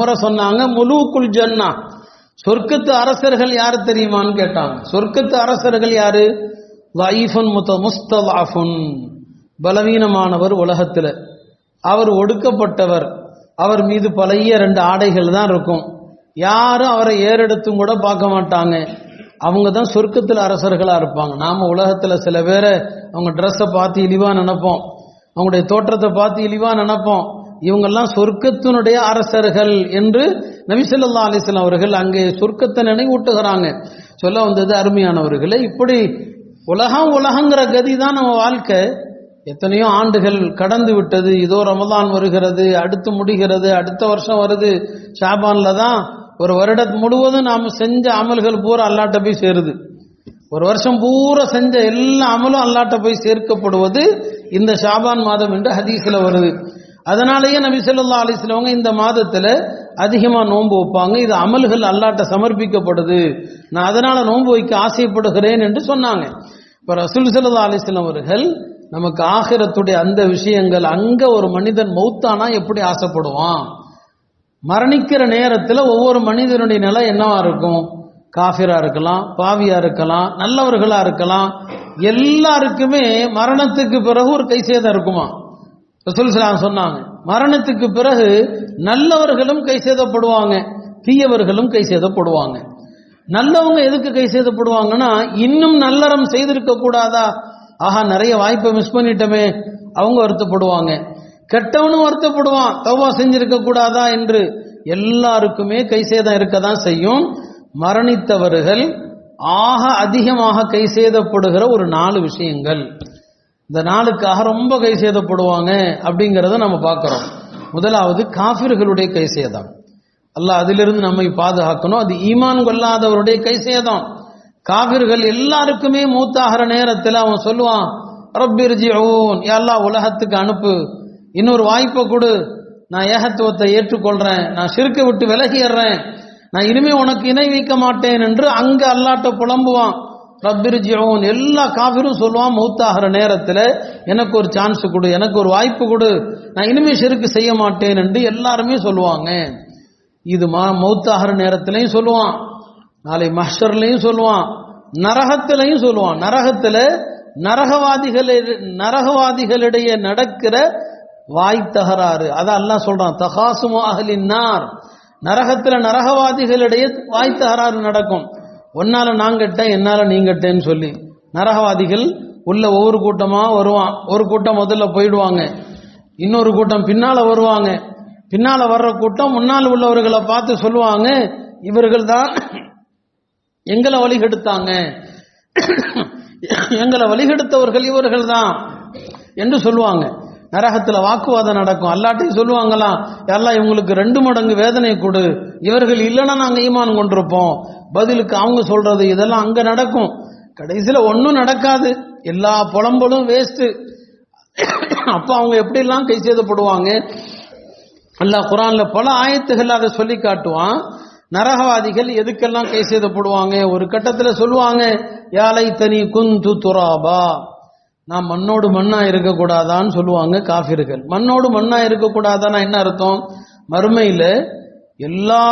முறை சொன்னாங்க முழுக்குள் ஜன்னா. சொர்க்கத்து அரசர்கள் யாரு தெரியுமான்னு கேட்டாங்க. சொர்க்கத்து அரசர்கள் யாரு? வைஃபன் முத்த முஸ்தவாஃபுன். பலவீனமானவர் உலகத்தில். அவர் ஒடுக்கப்பட்டவர். அவர் மீது பழைய ரெண்டு ஆடைகள் தான் இருக்கும். யாரும் அவரை ஏறெடுத்தும் கூட பார்க்க மாட்டாங்க. அவங்க தான் சொர்க்கத்தில் அரசர்களாக இருப்பாங்க. நாம் உலகத்தில் சில பேரை அவங்க ட்ரெஸ்ஸை பார்த்து இழிவாக நினைப்போம். அவங்களுடைய தோற்றத்தை பார்த்து இழிவாக நினைப்போம். இவங்கெல்லாம் சொர்க்கத்தினுடைய அரசர்கள் என்று நபிசல்லா அலிஸ்லாம் அவர்கள் அங்கே சொர்க்கத்தை நினைவூட்டுகிறாங்க. சொல்ல வந்தது அருமையானவர்களே இப்படி உலகம் உலகங்கிற கதி தான் நம்ம வாழ்க்கை. எத்தனையோ ஆண்டுகள் கடந்து விட்டது. இதோ ரமதான் வருகிறது அடுத்து முடிகிறது அடுத்த வருஷம் வருது. ஷாபான்ல தான் ஒரு வருடம் முழுவதும் நாம் செஞ்ச அமல்கள் பூரா அல்லாட்ட போய் சேருது. ஒரு வருஷம் பூரா செஞ்ச எல்லா அமலும் அல்லாட்ட போய் சேர்க்கப்படுவது இந்த ஷாபான் மாதம் என்று ஹதீஸில் வருது. அதனாலேயே நபி சொல்லா அலிஸ்லவங்க இந்த மாதத்தில் அதிகமாக நோன்பு வைப்பாங்க. இது அமல்கள் அல்லாட்ட சமர்ப்பிக்கப்படுது. நான் அதனால நோன்பு வைக்க ஆசைப்படுகிறேன் என்று சொன்னாங்க. இப்போ ரசூல் சல்லா அலிஸ்லம் அவர்கள் நமக்கு ஆகிரத்துடைய அந்த விஷயங்கள் அங்கே ஒரு மனிதன் மௌத்தானா எப்படி ஆசைப்படுவான்? மரணிக்கிற நேரத்தில் ஒவ்வொரு மனிதனுடைய நிலை என்னவா இருக்கும்? காஃபிரா இருக்கலாம் பாவியா இருக்கலாம் நல்லவர்களா இருக்கலாம். எல்லாருக்குமே மரணத்துக்கு பிறகு ஒரு கை சேதம் இருக்குமா? ரசூல் சலாம் சொன்னாங்க. மரணத்துக்கு பிறகு நல்லவர்களும் கை சேதப்படுவாங்க தீயவர்களும் கை சேதப்படுவாங்க. நல்லவங்க எதுக்கு கை சேதப்படுவாங்கன்னா இன்னும் நல்லறம் செய்திருக்க கூடாதா? ஆஹா நிறைய வாய்ப்பை மிஸ் பண்ணிட்டோமே அவங்க வருத்தப்படுவாங்க. கெட்டவனும் வருத்தப்படுவான் தவா செஞ்சிருக்க கூடாதா என்று. எல்லாருக்குமே கை சேதம் இருக்கதான் செய்யும். மரணித்தவர்கள் ஆக அதிகமாக கை சேதப்படுகிற ஒரு நாலு விஷயங்கள். இந்த நாளுக்காக ரொம்ப கை சேதப்படுவாங்க அப்படிங்கிறத நம்ம பார்க்குறோம். முதலாவது காஃபிர்களுடைய கை சேதம். அல்ல அதிலிருந்து நம்மை பாதுகாக்கணும். அது ஈமான் கொள்ளாதவருடைய கை சேதம். காவிர்கள் எல்லாருக்குமே மூத்தாகிற நேரத்தில் அவன் சொல்லுவான் ரப்பிர்ஜிஊன் எல்லா உலகத்துக்கு அனுப்பு. இன்னொரு வாய்ப்பை கொடு. நான் ஏகத்துவத்தை ஏற்றுக்கொள்றேன். நான் சிறுக்க விட்டு விலகிடுறேன் நான் இனிமே உனக்கு இணை வைக்க மாட்டேன் என்று அங்கே அல்லாட்ட புலம்புவான். ரப்பிர்ஜிஊன் எல்லா காஃபிரும் சொல்லுவான் மௌத்தாகிற நேரத்தில் எனக்கு ஒரு சான்ஸ் கொடு எனக்கு ஒரு வாய்ப்பு கொடு. நான் இனிமே சிறுக்கு செய்ய மாட்டேன் என்று எல்லாருமே சொல்லுவாங்க. இது மா மௌத்தாகிற நேரத்திலையும் சொல்லுவான். நாளை மஹர்லையும் சொல்லுவான். நரகத்திலையும் சொல்லுவான். நரகத்தில் நரகவாதிகள் நரகவாதிகளிடையே நடக்கிற வாய் தகராறு அதான் எல்லாம் சொல்றான் தகாசுமாகலின் நார் நரகத்தில் நரகவாதிகளிடையே வாய் தகராறு நடக்கும். ஒன்னால என்னால் என்னால நீங்கட்டேன்னு சொல்லி. நரகவாதிகள் உள்ள ஒவ்வொரு கூட்டமா வருவான். ஒரு கூட்டம் முதல்ல போயிடுவாங்க. இன்னொரு கூட்டம் பின்னால வருவாங்க. பின்னால வர்ற கூட்டம் முன்னால் உள்ளவர்களை பார்த்து சொல்லுவாங்க இவர்கள் தான் எங்களை வழிகெடுத்தாங்க. எங்களை வழிகெடுத்தவர்கள் இவர்கள் தான் என்று சொல்லுவாங்க. நரகத்தில் வாக்குவாதம் நடக்கும். அல்லாட்டையும் சொல்லுவாங்களாம் எல்லாம் இவங்களுக்கு ரெண்டு மடங்கு வேதனை கொடு. இவர்கள் இல்லைன்னா நாங்கள் ஈமான் கொண்டிருப்போம். பதிலுக்கு அவங்க சொல்றது இதெல்லாம் அங்கே நடக்கும். கடைசியில் ஒன்றும் நடக்காது. எல்லா புலம்பலும் வேஸ்ட்டு அப்போ அவங்க எப்படிலாம் கை சேதப்படுவாங்க? அல்லாஹ் குரான்ல பல ஆயத்துகள் அதை சொல்லி காட்டுவான். நரகவாதிகள் எதுக்கெல்லாம் கை செய்தப்படுவாங்க ஒரு கட்டத்தில் சொல்லுவாங்க யாலை தனி குந்து துராபா. நான் மண்ணோடு மண்ணா இருக்கக்கூடாதான்னு சொல்லுவாங்க காஃபிர்கள். மண்ணோடு மண்ணா இருக்கக்கூடாதான்னா என்ன அர்த்தம்? மறுமையில எல்லா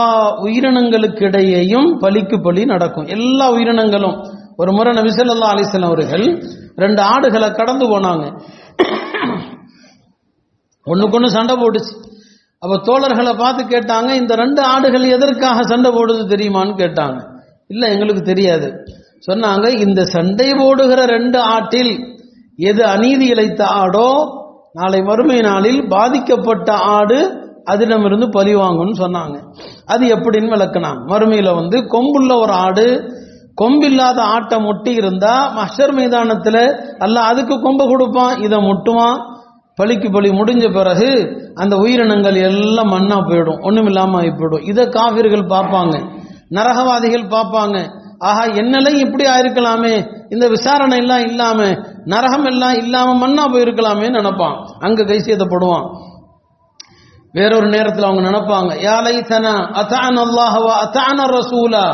உயிரினங்களுக்கு இடையேயும் பலிக்கு பலி நடக்கும். எல்லா உயிரினங்களும். ஒரு முறை நபிசல்லா அலிசன் அவர்கள் ரெண்டு ஆடுகளை கடந்து போனாங்க. ஒண்ணுக்கு சண்டை போட்டுச்சு. அப்ப தோழர்களை பார்த்து கேட்டாங்க இந்த ரெண்டு ஆடுகள் எதற்காக சண்டை போடுது தெரியுமான்னு கேட்டாங்க. இல்ல எங்களுக்கு தெரியாது. சொன்னாங்க இந்த சண்டை போடுகிற ரெண்டு ஆட்டில் எது அநீதி இழைத்த ஆடோ நாளை மறுமை நாளில் பாதிக்கப்பட்ட ஆடு அதிடமிருந்து பழி வாங்கும்னு சொன்னாங்க. அது எப்படின்னு விளக்குனாங்க. மறுமையில வந்து கொம்புள்ள ஒரு ஆடு கொம்பில்லாத ஆட்டை முட்டி இருந்தா மஷர் மைதானத்துல அல்ல அதுக்கு கொம்பு கொடுப்பான் இதை முட்டுவான். பழிக்கு பழி முடிஞ்ச பிறகு அந்த உயிரினங்கள் எல்லாம் மண்ணா போயிடும். ஒண்ணும் இல்லாம ஆகி போயிடும். இதை காவிர்கள் பார்ப்பாங்க. நரகவாதிகள் பார்ப்பாங்க. ஆஹா என்னெல்லாம் இப்படி ஆயிருக்கலாமே. இந்த விசாரணை எல்லாம் இல்லாம நரகம் எல்லாம் இல்லாம மண்ணா போயிருக்கலாமே நினைப்பான். அங்க கைசியத்தப்படுவான் வேறொரு நேரத்தில் அவங்க நினைப்பாங்க யாலைத்தனா தனா அல்லாஹவா அத்தான ரசூலா?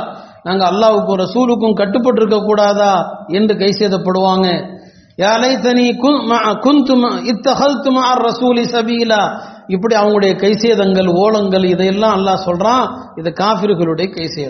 நாங்க அல்லாவுக்கும் ரசூலுக்கும் கட்டுப்பட்டு இருக்க கூடாதா என்று கைசேதப்படுவாங்க யாலை தனி குந்து இத்தகல்து ரசூலி சபீலா? இப்படி அவங்களுடைய கைசேதங்கள் ஓலங்கள் இதையெல்லாம் அல்லாஹ் சொல்றான். இது காஃபிர்களுடைய கைசேதம்